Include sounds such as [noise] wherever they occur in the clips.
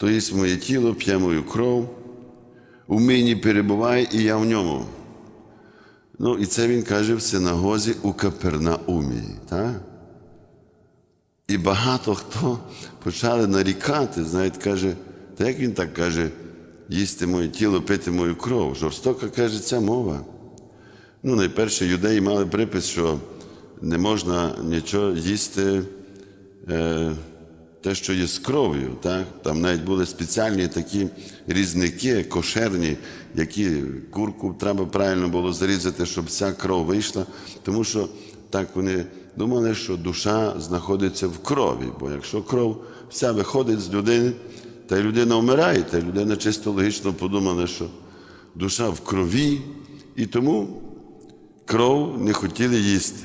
то є моє тіло, п'є мою кров, у мені перебуває, і я в ньому. Ну, і це він каже в синагозі у Капернаумі. Так? І багато хто почали нарікати, знаєте, каже, та як він так каже, їсти моє тіло, пити мою кров. Жорстока каже ця мова. Ну, найперше, юдеї мали припис, що не можна нічого їсти, е, те, що є з кров'ю. Так? Там навіть були спеціальні такі різники, кошерні, які курку треба правильно було зарізати, щоб вся кров вийшла. Тому що так вони думали, що душа знаходиться в крові. Бо якщо кров вся виходить з людини, та й людина вмирає, та людина чисто логічно подумала, що душа в крові, і тому кров не хотіли їсти.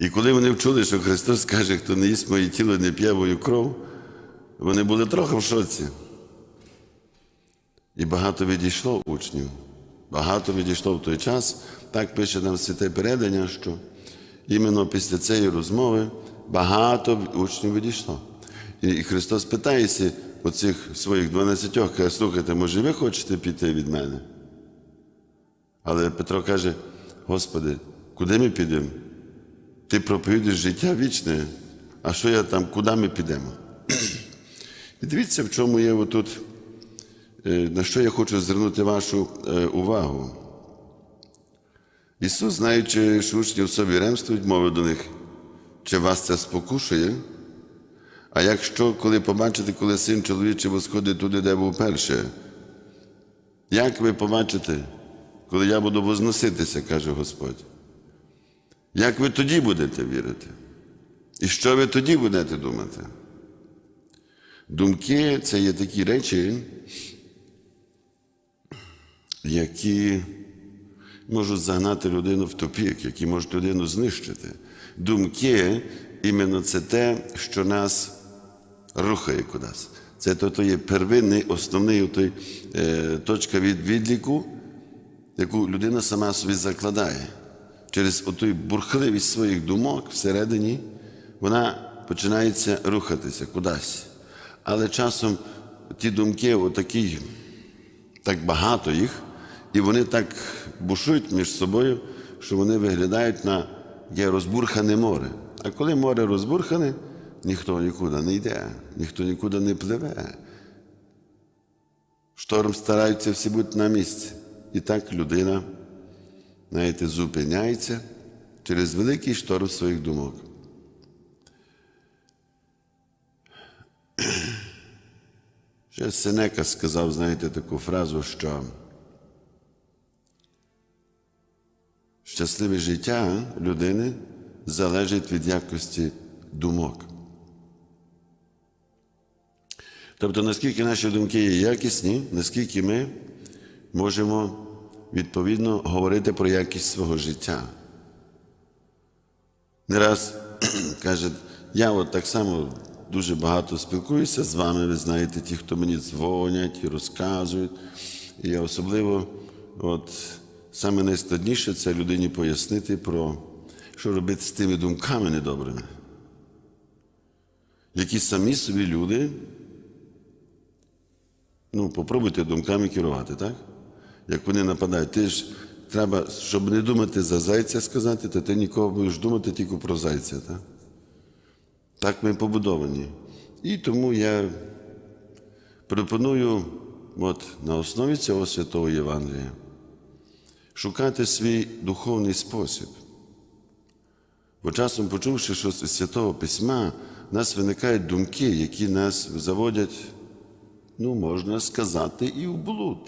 І коли вони вчули, що Христос каже, хто не їсть моє тіло, не п'є мою кров, вони були трохи в шоці. І багато відійшло учнів. Багато відійшло в той час. Так пише нам святе передання, що іменно після цієї розмови багато учнів відійшло. І Христос питається оцих своїх дванадцятьох, каже, слухайте, може ви хочете піти від мене? Але Петро каже: Господи, куди ми підемо? Ти проповідуєш життя вічне, а що я там, куди ми підемо? І дивіться, в чому є отут, е, на що я хочу звернути вашу е, увагу. Ісус, знаючи, що учні в собі ремствують, мовив до них, чи вас це спокушує? А якщо, коли побачите, коли син чоловічий восходить туди, де був перше, як ви побачите, коли я буду возноситися, каже Господь? Як ви тоді будете вірити? І що ви тоді будете думати? Думки це є такі речі, які можуть загнати людину в тупік, які можуть людину знищити. Думки іменно це те, що нас рухає кудись. Це то, то є первинний, основний той, е, точка від відліку, яку людина сама собі закладає. Через оту бурхливість своїх думок всередині вона починається рухатися кудись. Але часом ті думки, отакі, так багато їх, і вони так бушують між собою, що вони виглядають на є розбурхане море. А коли море розбурхане, ніхто нікуди не йде, ніхто нікуди не пливе. Шторм стараються всі бути на місці. І так людина, знаєте, зупиняється через великий шторм своїх думок. Ще Сенека сказав, знаєте, таку фразу, що щасливе життя людини залежить від якості думок. Тобто, наскільки наші думки є якісні, наскільки ми можемо відповідно говорити про якість свого життя. Не раз [clears throat] каже, я от так само дуже багато спілкуюся з вами, ви знаєте, ті, хто мені дзвонять і розказують. І я особливо, от саме найскладніше це людині пояснити про що робити з тими думками недобрими, які самі собі люди. Ну, попробуйте думками керувати, так? Як вони нападають, ти ж треба, щоб не думати за зайця сказати, то ти нікого будеш думати тільки про зайця. Так, так ми побудовані. І тому я пропоную от, на основі цього святого Євангелія шукати свій духовний спосіб. Бо часом, почувши що з Святого Письма, в нас виникають думки, які нас заводять ну, можна сказати, і в блуд.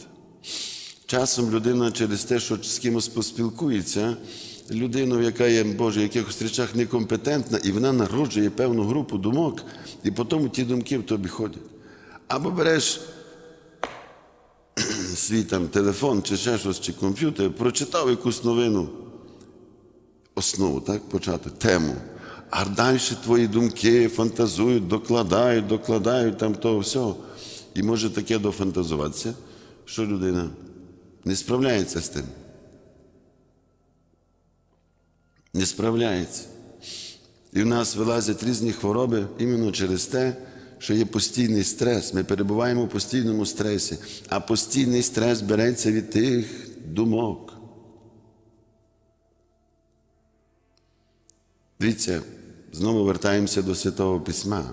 Часом людина через те, що з кимось поспілкується, людину, яка є Боже, в якихось речах некомпетентна, і вона народжує певну групу думок, і потім ті думки в тобі ходять. Або береш [clears throat] свій там телефон, чи ще щось, чи комп'ютер, прочитав якусь новину, основу, так, почати, тему. А далі твої думки фантазують, докладають, докладають там того всього. І може таке дофантазуватися, що людина не справляється з тим. Не справляється. І в нас вилазять різні хвороби іменно через те, що є постійний стрес. Ми перебуваємо в постійному стресі, а постійний стрес береться від тих думок. Дивіться, знову вертаємося до Святого Письма.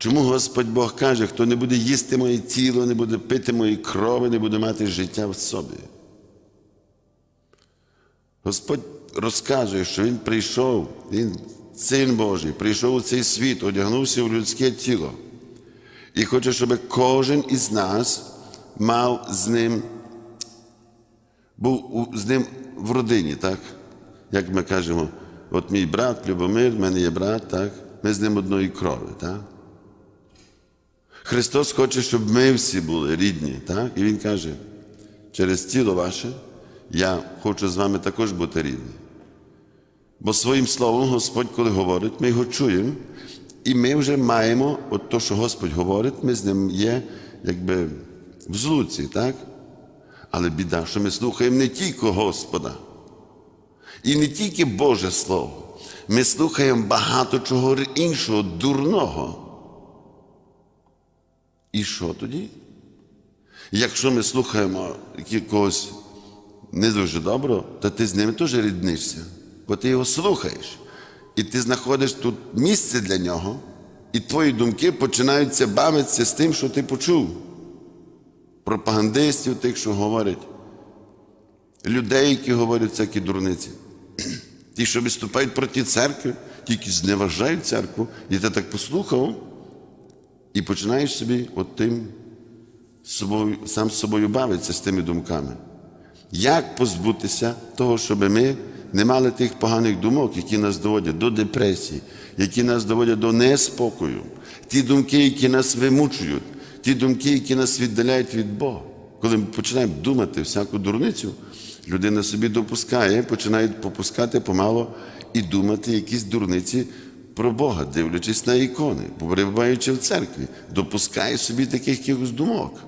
Чому Господь Бог каже, хто не буде їсти моє тіло, не буде пити мої крови, не буде мати життя в собі? Господь розказує, що Він прийшов, Він Син Божий, прийшов у цей світ, одягнувся в людське тіло і хоче, щоб кожен із нас мав з ним, був з ним в родині, так? Як ми кажемо, от мій брат Любомир, в мене є брат, так? Ми з ним одної крови, так? Христос хоче, щоб ми всі були рідні, так? І Він каже, через тіло ваше я хочу з вами також бути рідний. Бо своїм словом Господь, коли говорить, ми його чуємо, і ми вже маємо, от то, що Господь говорить, ми з ним є якби в злуці, так? Але біда, що ми слухаємо не тільки Господа, і не тільки Боже Слово. Ми слухаємо багато чого іншого, дурного. І що тоді? Якщо ми слухаємо якогось не дуже доброго, то ти з ними теж ріднишся, бо ти його слухаєш. І ти знаходиш тут місце для нього, і твої думки починаються бавитися з тим, що ти почув. Пропагандистів, тих, що говорять, людей, які говорять всякі дурниці, ті, що виступають проти церкви, тільки зневажають церкву, і ти так послухав, і починаєш собі от тим собою, сам з собою бавитися з тими думками. Як позбутися того, щоб ми не мали тих поганих думок, які нас доводять до депресії, які нас доводять до неспокою, ті думки, які нас вимучують, ті думки, які нас віддаляють від Бога. Коли ми починаємо думати всяку дурницю, людина собі допускає, починає попускати помало і думати якісь дурниці про Бога, дивлячись на ікони, перебуваючи в церкві, допускає собі таких якихось думок.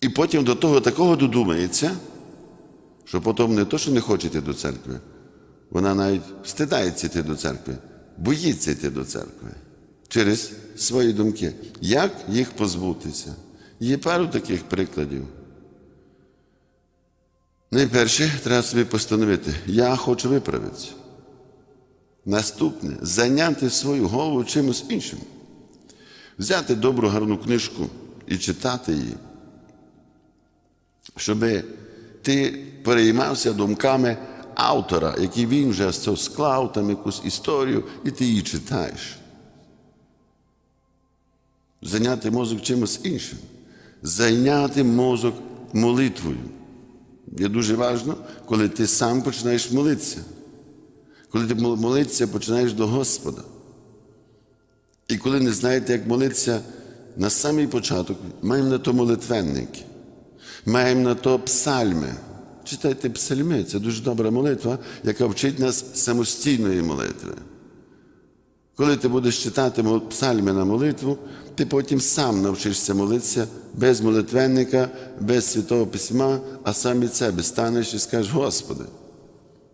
І потім до того такого додумається, що потім не то, що не хоче йти до церкви, вона навіть стидається йти до церкви, боїться йти до церкви через свої думки. Як їх позбутися? Є пару таких прикладів. Найперше, треба собі постановити, я хочу виправитися. Наступне зайняти свою голову чимось іншим. Взяти добру гарну книжку і читати її щоб ти переймався думками автора, який він вже склав, там якусь історію, і ти її читаєш. Зайняти мозок чимось іншим. Зайняти мозок молитвою. Є дуже важливо, коли ти сам починаєш молитися. Коли ти молитися, починаєш до Господа. І коли не знаєте, як молитися, на самий початок маємо на то молитвенники. Маємо на то псальми. Читайте псальми, це дуже добра молитва, яка вчить нас самостійної молитви. Коли ти будеш читати псальми на молитву, ти потім сам навчишся молитися без молитвенника, без святого письма, а сам від себе станеш і скажеш, Господи,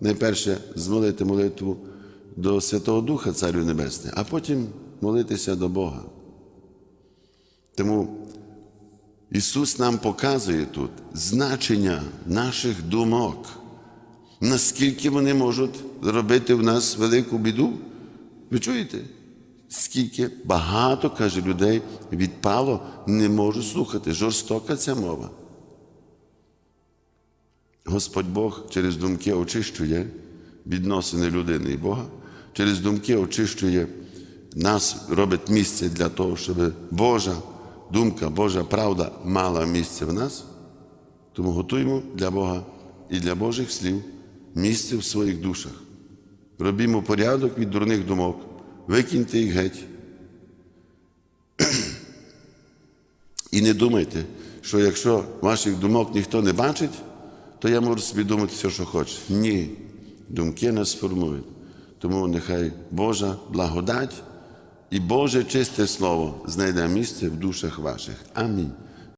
найперше змолити молитву до Святого Духа, Царю Небесне, а потім молитися до Бога. Тому Ісус нам показує тут значення наших думок, наскільки вони можуть робити в нас велику біду. Ви чуєте? Скільки багато, каже, людей відпало, не можу слухати. Жорстока ця мова. Господь Бог через думки очищує відносини людини і Бога, через думки очищує нас, робить місце для того, щоб Божа думка, Божа правда мала місце в нас, тому готуємо для Бога і для Божих слів місце в своїх душах. Робімо порядок від дурних думок, викиньте їх геть. І не думайте, що якщо ваших думок ніхто не бачить, то я можу собі думати все, що хочу. Ні, думки нас формують. Тому нехай Божа благодать і Боже чисте Слово знайде місце в душах ваших. Амінь.